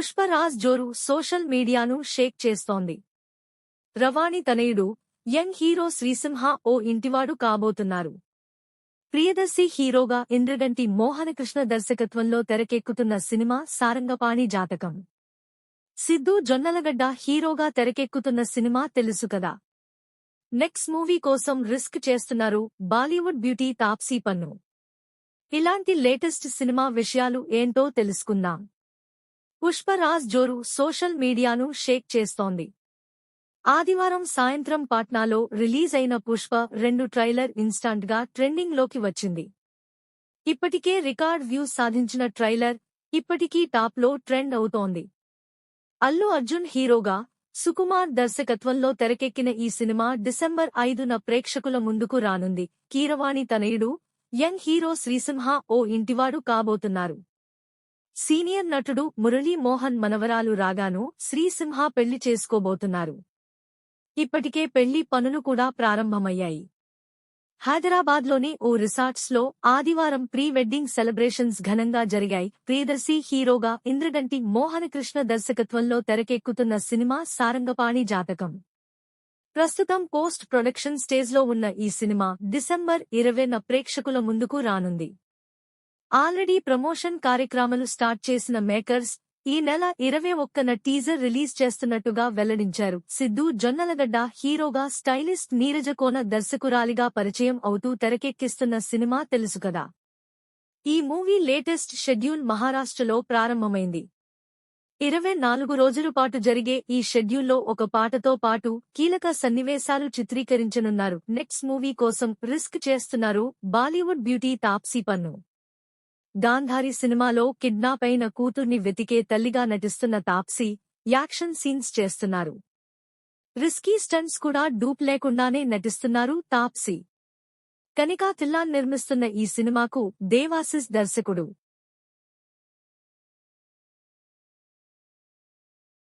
పుష్పరాజ్ జోరు సోషల్ మీడియాను షేక్ చేస్తోంది. రవాణి తనయుడు యంగ్ హీరో శ్రీసింహ ఓ ఇంటివాడు కాబోతున్నారు. ప్రియదర్శి హీరోగా ఇంద్రగంటి మోహనకృష్ణ దర్శకత్వంలో తెరకెక్కుతున్న సినిమా సారంగపాణి జాతకం. సిద్ధు జొన్నలగడ్డ హీరోగా తెరకెక్కుతున్న సినిమా తెలుసు కదా. నెక్స్ట్ మూవీ కోసం రిస్క్ చేస్తున్నారు బాలీవుడ్ బ్యూటీ తాప్సీ పన్ను. ఇలాంటి లేటెస్ట్ సినిమా విషయాలు ఏంటో తెలుసుకుందాం. పుష్పరాజ్ జోరు సోషల్ మీడియాను షేక్ చేస్తోంది. ఆదివారం సాయంత్రం పాట్నాలో రిలీజ్ అయిన పుష్ప రెండు ట్రైలర్ ఇన్స్టాంట్గా గా ట్రెండింగ్లోకి వచ్చింది. ఇప్పటికే రికార్డ్ వ్యూస్ సాధించిన ట్రైలర్ ఇప్పటికీ టాప్లో ట్రెండ్ అవుతోంది. అల్లు అర్జున్ హీరోగా సుకుమార్ దర్శకత్వంలో తెరకెక్కిన ఈ సినిమా డిసెంబర్ ఐదున ప్రేక్షకుల ముందుకు రానుంది. కీరవాణి తనయుడు యంగ్ హీరో శ్రీసింహ ఓ ఇంటివాడు కాబోతున్నారు. సీనియర్ నటుడు మురళీ మోహన్ మనవరాలు రాగాను శ్రీసింహ పెళ్ళి చేసుకోబోతున్నారు. ఇప్పటికే పెళ్ళి పనులు కూడా ప్రారంభమయ్యాయి. హైదరాబాద్లోని ఓ రిసార్ట్స్లో ఆదివారం ప్రీ వెడ్డింగ్ సెలబ్రేషన్స్ ఘనంగా జరిగాయి. ప్రియదర్శి హీరోగా ఇంద్రగంటి మోహనకృష్ణ దర్శకత్వంలో తెరకెక్కుతున్న సినిమా సారంగపాణి జాతకం. ప్రస్తుతం పోస్ట్ ప్రొడక్షన్ స్టేజ్లో ఉన్న ఈ సినిమా డిసెంబర్ ఇరవైన ప్రేక్షకుల ముందుకు రానుంది. ఆల్రెడీ ప్రమోషన్ కార్యక్రమాలు స్టార్ట్ చేసిన మేకర్స్ ఈ నెల ఇరవై ఒక్కన టీజర్ రిలీజ్ చేస్తున్నట్టుగా వెల్లడించారు. సిద్ధు జొన్నలగడ్డ హీరోగా స్టైలిస్ట్ నీరజకోన దర్శకురాలిగా పరిచయం అవుతూ తెరకెక్కిస్తున్న సినిమా తెలుసు కదా. ఈ మూవీ లేటెస్ట్ షెడ్యూల్ మహారాష్ట్రలో ప్రారంభమైంది. ఇరవై నాలుగు రోజుల పాటు జరిగే ఈ షెడ్యూల్లో ఒక పాటతో పాటు కీలక సన్నివేశాలు చిత్రీకరించనున్నారు. నెక్స్ట్ మూవీ కోసం రిస్క్ చేస్తున్నారు బాలీవుడ్ బ్యూటీ తాప్సీ పన్ను. గాంధారి సినిమాలో కిడ్నాప్ అయిన కూతుర్ని వెతికే తల్లిగా నటిస్తున్న తాప్సీ యాక్షన్ సీన్స్ చేస్తున్నారు. రిస్కీ స్టంట్స్ కూడా డూప్ లేకుండానే నటిస్తున్నారు తాప్సీ. కనికా తిల్లాన్ నిర్మిస్తున్న ఈ సినిమాకు దేవాసిస్ దర్శకుడు.